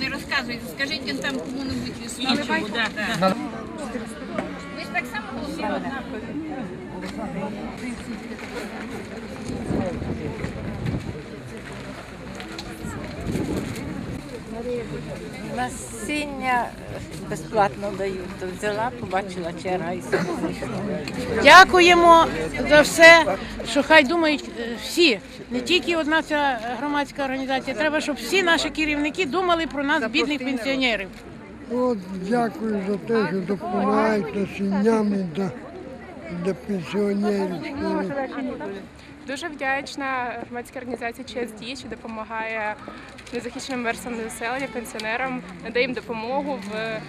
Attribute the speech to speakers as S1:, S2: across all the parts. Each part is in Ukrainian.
S1: Не розказуйте, скажіть там кому-небудь слідчому. Ви ж так само голосували.
S2: Насіння безплатно дають. То взяла, побачила черга і зайшла.
S3: Дякуємо за все, що хай думають е, всі, не тільки одна ця громадська організація. Треба, щоб всі наші керівники думали про нас, бідних пенсіонерів.
S4: От дякую за те, що допомагаєте сім'ям для, пенсіонерів.
S5: Дуже вдячна громадській організації ЧСД, що допомагає незахищеним верствам населення, пенсіонерам, надає їм допомогу в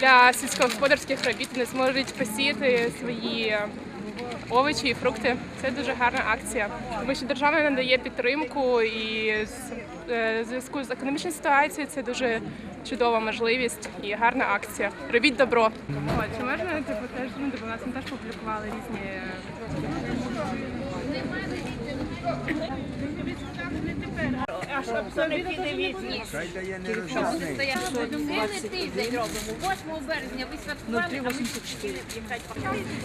S5: для сільськогосподарських робіт. Вони зможуть посіяти свої овочі і фрукти. Це дуже гарна акція, тому що держава надає підтримку і е, в зв'язку з економічною ситуацією це дуже чудова можливість і гарна акція. Робіть добро. Чи можна типу теж ну, типу, нас теж публікували різні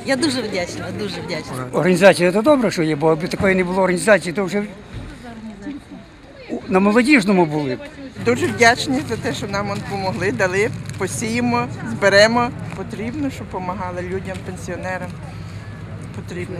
S6: Я дуже вдячна, дуже вдячна.
S7: Організація це добре, що є, бо якби такої не було організації, то вже на молодіжному були. б.
S8: Дуже вдячні за те, що нам он допомогли, дали, посіємо, зберемо. Потрібно, щоб допомагали людям, пенсіонерам. Потрібно.